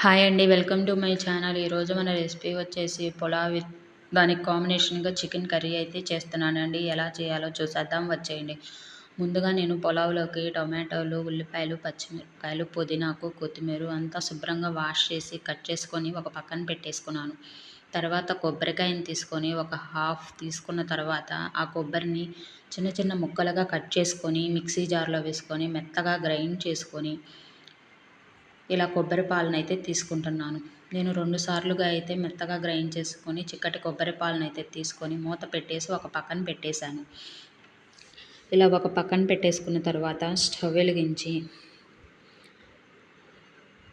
Hi అండి welcome to my channel. ఈరోజు మన రెసిపీ వచ్చేసి పులావ్ దానికి కాంబినేషన్గా చికెన్ కర్రీ అయితే చేస్తున్నానండి. ఎలా చేయాలో చూసేద్దాం వచ్చేయండి. ముందుగా నేను పులావ్లోకి టొమాటోలు ఉల్లిపాయలు పచ్చిమిరపకాయలు పుదీనాకు కొత్తిమీర అంతా శుభ్రంగా వాష్ చేసి కట్ చేసుకొని ఒక పక్కన పెట్టేసుకున్నాను. తర్వాత కొబ్బరికాయని తీసుకొని ఒక హాఫ్ తీసుకున్న తర్వాత ఆ కొబ్బరిని చిన్న చిన్న ముక్కలుగా కట్ చేసుకొని మిక్సీ జార్లో వేసుకొని మెత్తగా గ్రైండ్ చేసుకొని ఇలా కొబ్బరి పాలనైతే తీసుకుంటున్నాను. నేను రెండు సార్లుగా అయితే మెత్తగా గ్రైండ్ చేసుకొని చిక్కటి కొబ్బరి పాలనైతే తీసుకొని మూత పెట్టేసి ఒక పక్కన పెట్టేశాను. ఇలా ఒక పక్కన పెట్టేసుకున్న తర్వాత స్టవ్ వెలిగించి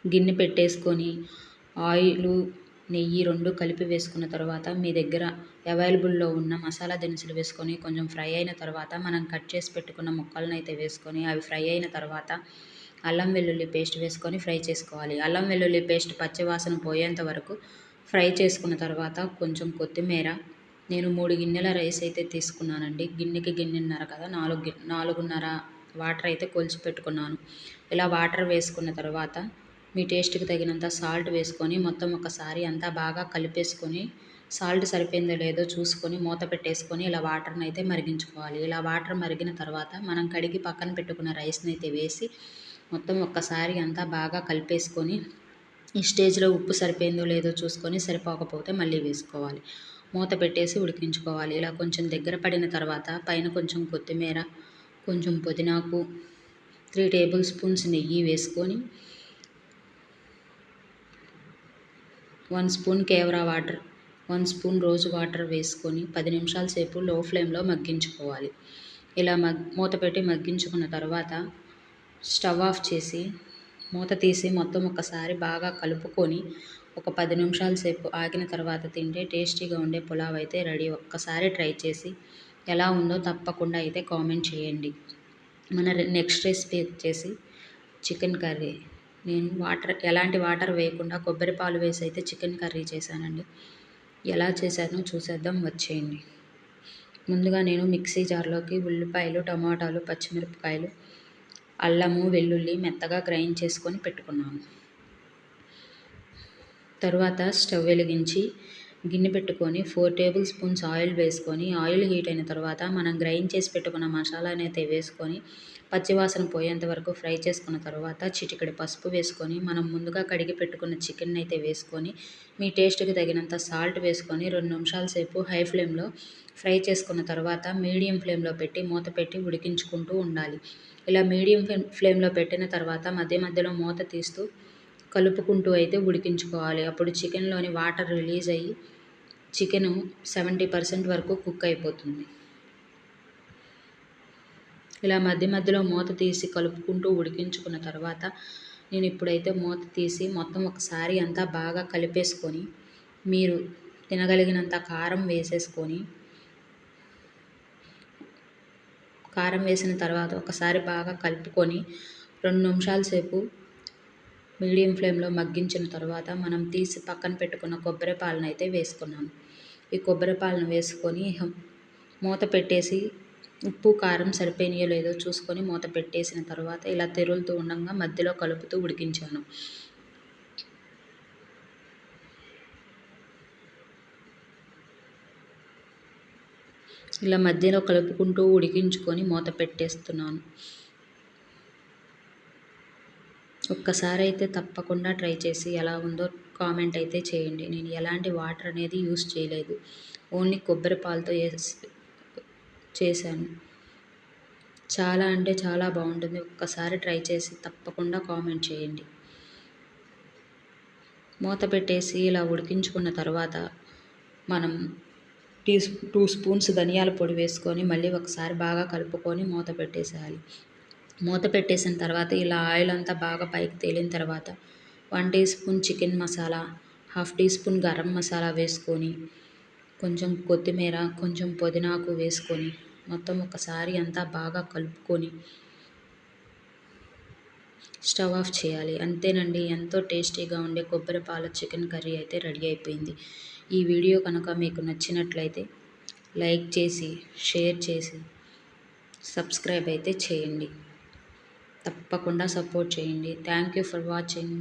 గిన్నె పెట్టేసుకొని ఆయిల్ నెయ్యి రెండు కలిపి వేసుకున్న తర్వాత మీ దగ్గర అవైలబుల్లో ఉన్న మసాలా దినుసులు వేసుకొని కొంచెం ఫ్రై అయిన తర్వాత మనం కట్ చేసి పెట్టుకున్న ముక్కలను అయితే వేసుకొని అవి ఫ్రై అయిన తర్వాత అల్లం వెల్లుల్లి పేస్ట్ వేసుకొని ఫ్రై చేసుకోవాలి. అల్లం వెల్లుల్లి పేస్ట్ పచ్చివాసన పోయేంత వరకు ఫ్రై చేసుకున్న తర్వాత కొంచెం కొత్తిమీర నేను మూడు గిన్నెల రైస్ అయితే తీసుకున్నానండి. గిన్నెకి గిన్నెన్నర కదా నాలుగు నాలుగున్నర వాటర్ అయితే కొలిచి పెట్టుకున్నాను. ఇలా వాటర్ వేసుకున్న తర్వాత మీ టేస్ట్కి తగినంత సాల్ట్ వేసుకొని మొత్తం ఒకసారి అంతా బాగా కలిపేసుకొని సాల్ట్ సరిపోయిందో లేదో చూసుకొని మూత పెట్టేసుకొని ఇలా వాటర్ని అయితే మరిగించుకోవాలి. ఇలా వాటర్ మరిగిన తర్వాత మనం కడిగి పక్కన పెట్టుకున్న రైస్ని అయితే వేసి మొత్తం ఒక్కసారి అంతా బాగా కలిపేసుకొని ఈ స్టేజ్లో ఉప్పు సరిపోయిందో లేదో చూసుకొని సరిపోకపోతే మళ్ళీ వేసుకోవాలి. మూత పెట్టేసి ఉడికించుకోవాలి. ఇలా కొంచెం దగ్గర పడిన తర్వాత పైన కొంచెం కొత్తిమీర కొంచెం పుదీనాకు త్రీ టేబుల్ స్పూన్స్ నెయ్యి వేసుకొని one spoon kewra water one spoon rose water వేసుకొని పది నిమిషాల సేపు లో ఫ్లేమ్లో మగ్గించుకోవాలి. ఇలా మగ్ మూత పెట్టి మగ్గించుకున్న తర్వాత స్టవ్ ఆఫ్ చేసి మూత తీసి మొత్తం ఒకసారి బాగా కలుపుకొని ఒక పది నిమిషాల సేపు ఆగిన తర్వాత తింటే టేస్టీగా ఉండే పులావ్ అయితే రెడీ. ఒక్కసారి ట్రై చేసి ఎలా ఉందో తప్పకుండా అయితే కామెంట్ చేయండి. మన నెక్స్ట్ రెసిపీ వచ్చేసి చికెన్ కర్రీ. నేను వాటర్ ఎలాంటి వాటర్ వేయకుండా కొబ్బరి పాలు వేసి అయితే చికెన్ కర్రీ చేశానండి. ఎలా చేశానో చూసేద్దాం వచ్చేయండి. ముందుగా నేను మిక్సీ జార్లోకి ఉల్లిపాయలు టమాటాలు పచ్చిమిరపకాయలు అల్లము వెల్లుల్లి మెత్తగా గ్రైండ్ చేసుకొని పెట్టుకున్నాను తరువాత స్టవ్ వెలిగించి గిన్నె పెట్టుకొని ఫోర్ టేబుల్ స్పూన్స్ ఆయిల్ వేసుకొని ఆయిల్ హీట్ అయిన తర్వాత మనం గ్రైండ్ చేసి పెట్టుకున్న మసాలాని అయితే వేసుకొని పచ్చివాసన పోయేంత వరకు ఫ్రై చేసుకున్న తర్వాత చిటికెడు పసుపు వేసుకొని మనం ముందుగా కడిగి పెట్టుకున్న చికెన్ అయితే వేసుకొని మీ టేస్ట్కి తగినంత సాల్ట్ వేసుకొని రెండు నిమిషాల సేపు హై ఫ్లేమ్లో ఫ్రై చేసుకున్న తర్వాత మీడియం ఫ్లేమ్లో పెట్టి మూత పెట్టి ఉడికించుకుంటూ ఉండాలి. ఇలా మీడియం ఫ్లేమ్లో పెట్టిన తర్వాత మధ్య మధ్యలో మూత తీస్తూ కలుపుకుంటూ అయితే ఉడికించుకోవాలి. అప్పుడు చికెన్లోని వాటర్ రిలీజ్ అయ్యి చికెను సెవెంటీ పర్సెంట్ వరకు కుక్ అయిపోతుంది. ఇలా మధ్య మధ్యలో మూత తీసి కలుపుకుంటూ ఉడికించుకున్న తర్వాత నేను ఇప్పుడైతే మూత తీసి మొత్తం ఒకసారి అంతా బాగా కలిపేసుకొని మీరు తినగలిగినంత కారం వేసేసుకొని కారం వేసిన తర్వాత ఒకసారి బాగా కలుపుకొని రెండు నిమిషాల సేపు మీడియం ఫ్లేమ్లో మగ్గించిన తర్వాత మనం తీసి పక్కన పెట్టుకున్న కొబ్బరి పాలను అయితే వేసుకున్నాను ఈ కొబ్బరి పాలను వేసుకొని మూత పెట్టేసి ఉప్పు కారం సరిపోయినాయో లేదో చూసుకొని మూత పెట్టేసిన తర్వాత ఇలా తెరులుతూ ఉండగా మధ్యలో కలుపుతూ ఉడికించాను. ఇలా మధ్యలో కలుపుకుంటూ ఉడికించుకొని మూత పెట్టేస్తున్నాను. ఒక్కసారి అయితే తప్పకుండా ట్రై చేసి ఎలా ఉందో కామెంట్ అయితే చేయండి. నేను ఎలాంటి వాటర్ అనేది యూస్ చేయలేదు. ఓన్లీ కొబ్బరి పాలతో చేశాను. చాలా అంటే చాలా బాగుంటుంది. ఒక్కసారి ట్రై చేసి తప్పకుండా కామెంట్ చేయండి. మూత పెట్టేసి ఇలా ఉడికించుకున్న తర్వాత మనం టీ టూ స్పూన్స్ ధనియాల పొడి వేసుకొని మళ్ళీ ఒకసారి బాగా కలుపుకొని మూత పెట్టేసేయాలి. మూత పెట్టేసిన తర్వాత ఇలా ఆయిల్ అంతా బాగా పైకి తేలిన తర్వాత one teaspoon chicken masala half teaspoon garam masala వేసుకొని కొంచెం కొత్తిమీర కొంచెం పుదీనాకు వేసుకొని మొత్తం ఒకసారి అంతా బాగా కలుపుకొని స్టవ్ ఆఫ్ చేయాలి. అంతేనండి ఎంతో టేస్టీగా ఉండే కొబ్బరి పాల చికెన్ కర్రీ అయితే రెడీ అయిపోయింది. ఈ వీడియో కనుక మీకు నచ్చినట్లయితే లైక్ చేసి షేర్ చేసి సబ్స్క్రైబ్ అయితే చేయండి. తప్పకుండా సపోర్ట్ చేయండి. Thank you for watching.